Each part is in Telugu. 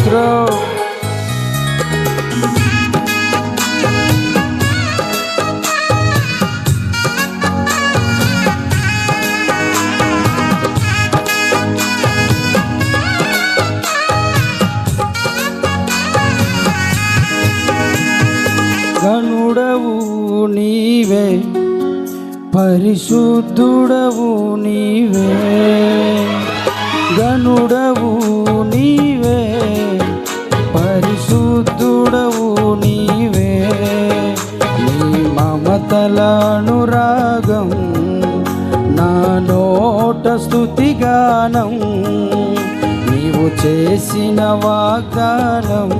through. గనుడవు నీవే పరిశుద్ధుడవు నీవే గనుడవు స్థుతిగానం నీవు చేసిన వాగ్దానం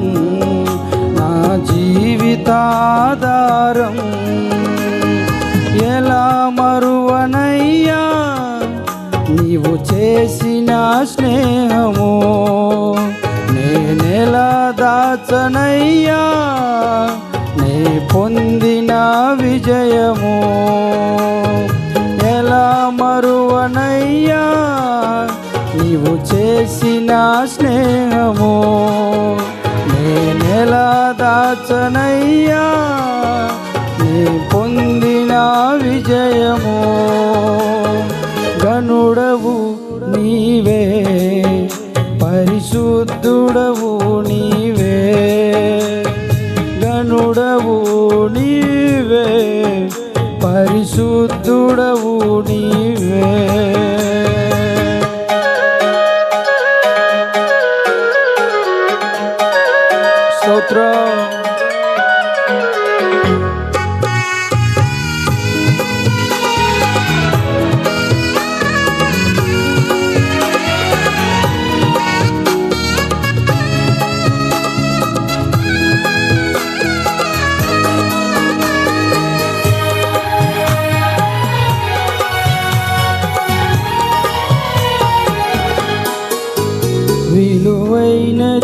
నా జీవితాధారం. ఎలా మరువనయ్యా నీవు చేసిన స్నేహము నేనెలా దాచనయ్యా నే పొందిన విజయము. ఎలా మరువనయ్యా చేసిన స్నేహము నేనెలా దాచనయ్యా. నీ పొందిన విజయము గనుడవు నీవే. nosotros.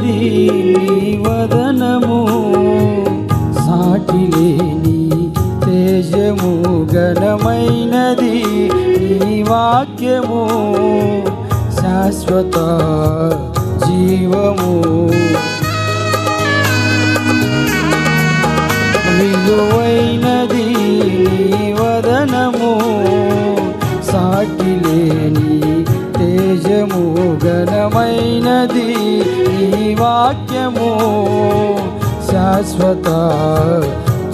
ఉన్నది నీ వదనము. సాటి లేని తేజము ఘనమైనది నీ వాక్యము. శాశ్వత జీవము. విలువైనది నీ వదనము. సాటి లేని తేజము ఘనమైనది ఈ వాక్యము. శాశ్వత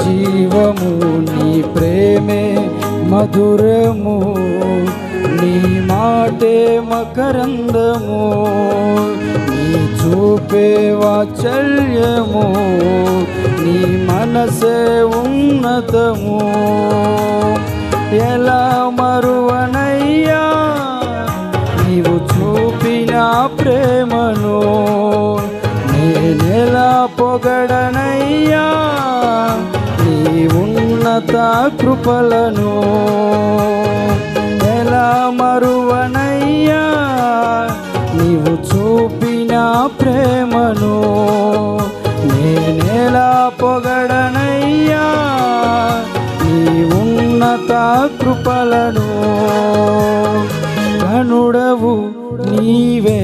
జీవము నీ ప్రేమే మధురము. నీ మాటే మకరందము. నీ చూపే వాచల్యము నీ మనసే ఉన్నతము. ఉన్నత కృపలను ఎలా మరువనయ్యా? నీవు చూపిన ప్రేమను నేనెలా పొగడనయ్యా. నీ ఉన్నత కృపలను కనుడవు నీవే.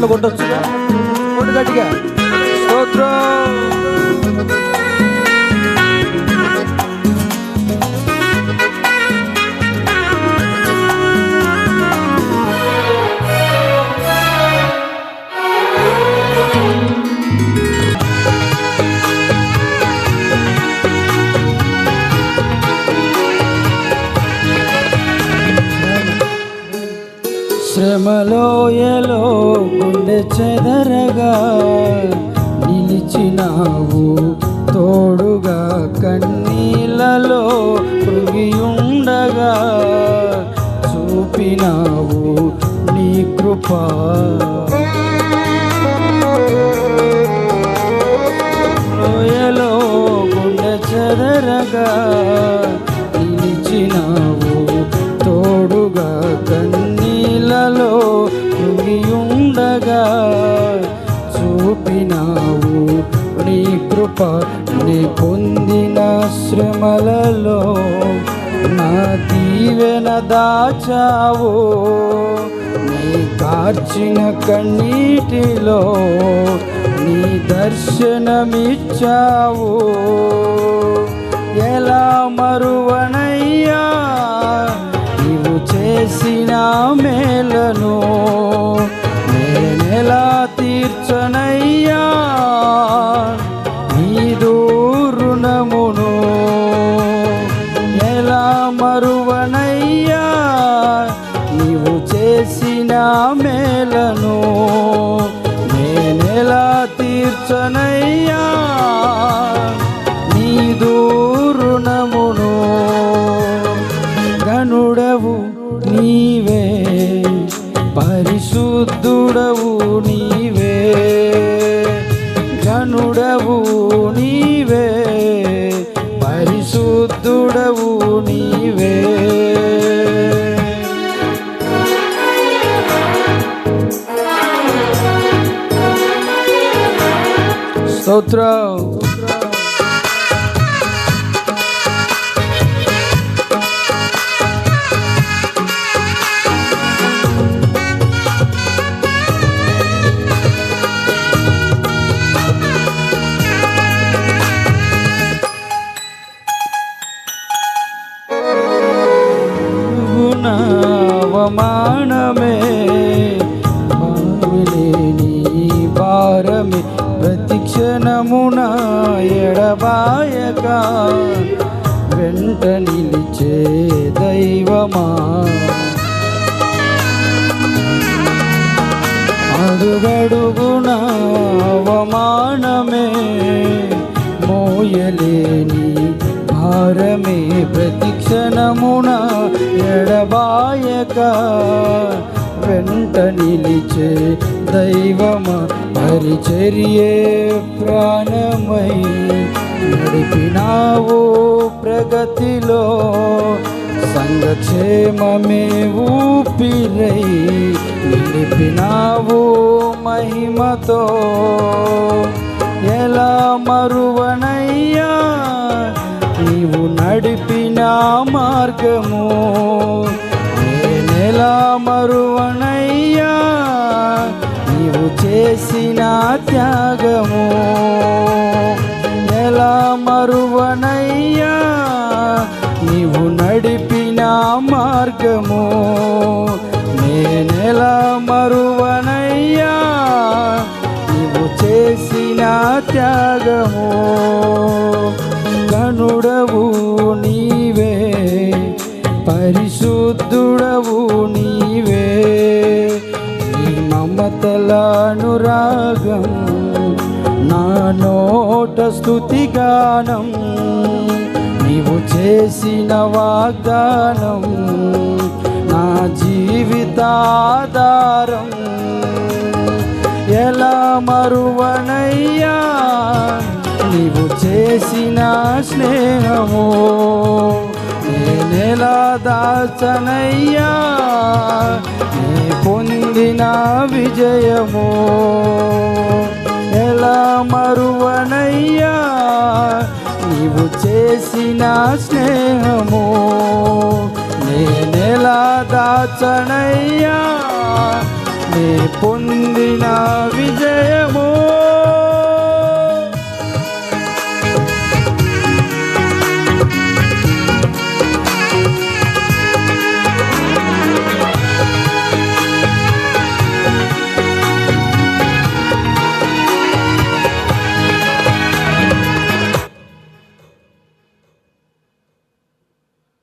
చప్పట్లు కొట్టొచ్చుగా? శ్రమలోయలో గుండె చెదరగా నిలిచినావు తోడుగా కన్నీళ్ళలో ఉండగా చూపినావు నీ కృపా. లోయలో గుండె చెదరగా చూపినావు నీ కృప నీ పొందిన శ్రమలలో నా దీవెన దాచావు. నీ కార్చిన కన్నీటిలో నీ దర్శనమిచ్చావు. ఎలా మరువనయ్యా? నీవు చేసిన మేలు ఎలా మరువనయ్యా నీవు చేసిన మేలను నేనెలా తీర్చనయ్యా? outro. నిలిచే దైవమా? అడుగడుగున అవమానమే మోయలేని భారమే ప్రతిక్షణమున ఎడబాయక వెంట నిలిచే దైవమ? పరిచర్యే ప్రాణమై నడిపినావు ప్రగతిలో సంఘక్షేమమే ఊపిరై నిలిపినావు మహిమతో. ఎలా మరువనయ్యా నీవు నడిపిన మార్గము. నేనెలా మరువనయ్యా నీవు చేసిన త్యాగము. ఎలా మరువనయ్యా నీవు నడిపిన మార్గము. నేనెలా మరువనయ్యా నీవు చేసిన త్యాగము. స్థుతిగానం నీవు చేసిన వాగ్దానం నా జీవితాధారం. ఎలా మరువనయ్యా నీవు చేసిన స్నేహము నేనెలా దాచనయ్యా నీ పొందిన విజయము. చేసిన స్నేహము నేనెలా దాచనయ్యా. నీ పొందిన విజయము